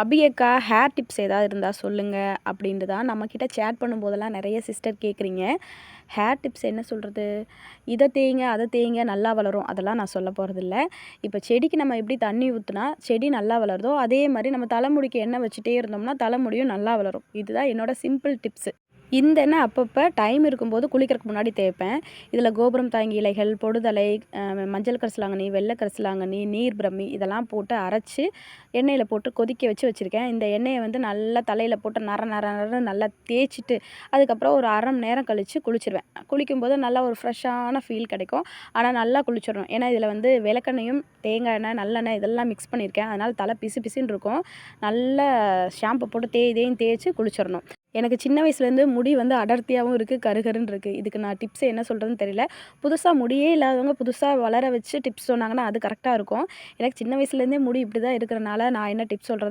அபியக்கா hair tips ஏதாவது இருந்தால் சொல்லுங்கள் அப்படின்ட்டு தான் நம்மக்கிட்ட சேட் பண்ணும்போதெல்லாம் நிறைய சிஸ்டர் கேட்குறீங்க ஹேர் டிப்ஸ் என்ன சொல்கிறது இதை தேய்ங்க அதை தேய்ங்க நல்லா வளரும். அதெல்லாம் நான் சொல்ல போகிறதில்ல இப்போ செடிக்கு நம்ம எப்படி தண்ணி ஊற்றுனா செடி நல்லா வளருதோ அதே மாதிரி நம்ம தலைமுடிக்கு எண்ணெய் வச்சுட்டே இருந்தோம்னா தலைமுடியும் நல்லா வளரும். இதுதான் என்னோடய சிம்பிள் டிப்ஸு இந்த எண்ணெய் அப்பப்போ டைம் இருக்கும்போது குளிக்கிறதுக்கு முன்னாடி தேய்ப்பேன். இதில் கோபுரம் தாங்கி இலைகள் பொடுதலை மஞ்சள் கரிசலாங்கண்ணி வெள்ளை கரிசலாங்கண்ணி நீர் பிரம்மி இதெல்லாம் போட்டு அரைச்சி எண்ணெயில் போட்டு கொதிக்க வச்சு வச்சுருக்கேன். இந்த எண்ணெயை வந்து நல்லா தலையில் போட்டு நர நர நர நல்லா தேய்ச்சிட்டு அதுக்கப்புறம் ஒரு அரை மணி நேரம் கழித்து குளிச்சிருவேன். குளிக்கும்போது நல்லா ஒரு ஃப்ரெஷ்ஷான ஃபீல் கிடைக்கும். ஆனால் நல்லா குளிச்சிடணும். ஏன்னா இதில் வந்து விளக்கெண்ணையும் தேங்காய் எண்ணெய் நல்லெண்ணெய் இதெல்லாம் மிக்ஸ் பண்ணியிருக்கேன் அதனால் தலை பிசு பிசுன்னு இருக்கும். நல்லா ஷாம்பு போட்டு தேய் தேயும் தேய்ச்சி குளிச்சிடணும். எனக்கு சின்ன வயசுலேருந்து முடி வந்து அடர்த்தியாகவும் இருக்குது கருகருன்னு இருக்குது. இதுக்கு நான் டிப்ஸ் என்ன சொல்கிறதுன்னு தெரியல. புதுசாக முடியே இல்லாதவங்க புதுசாக வளர வச்சு டிப்ஸ் சொன்னாங்கன்னா அது கரெக்டாக இருக்கும். எனக்கு சின்ன வயசுலேருந்தே முடி இப்படி தான் இருக்கிறனால நான் என்ன டிப்ஸ் சொல்கிறது